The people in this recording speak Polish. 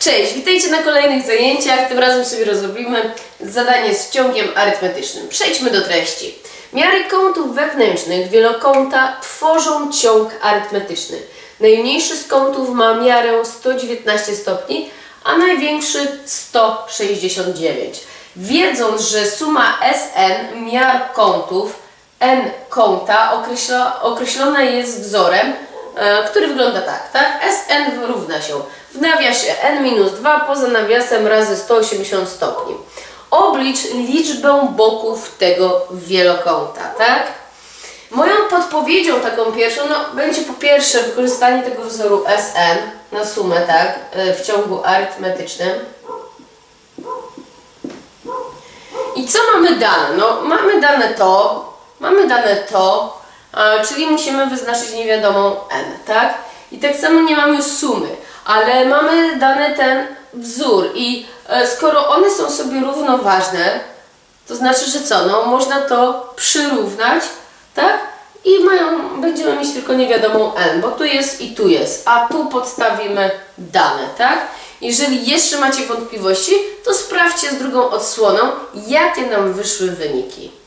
Cześć, witajcie na kolejnych zajęciach. Tym razem sobie rozrobimy zadanie z ciągiem arytmetycznym. Przejdźmy do treści. Miary kątów wewnętrznych wielokąta tworzą ciąg arytmetyczny. Najmniejszy z kątów ma miarę 119 stopni, a największy 169. Wiedząc, że suma Sn miar kątów n kąta określa, określona jest wzorem, który wygląda tak, tak? Sn równa się w nawiasie n minus 2 poza nawiasem razy 180 stopni. Oblicz liczbę boków tego wielokąta, tak? Moją podpowiedzią taką pierwszą no, będzie po pierwsze wykorzystanie tego wzoru Sn na sumę, tak? e, W ciągu arytmetycznym. I co mamy dane? No, mamy dane to, mamy dane to, czyli musimy wyznaczyć niewiadomą n, tak? I tak samo nie mamy sumy, ale mamy dany ten wzór i e, skoro one są sobie równoważne, to znaczy, że co? No, można to przyrównać, tak? I mają, będziemy mieć tylko niewiadomą n, bo tu jest i tu jest, a tu podstawimy dane, tak? Jeżeli jeszcze macie wątpliwości, to sprawdźcie z drugą odsłoną, jakie nam wyszły wyniki.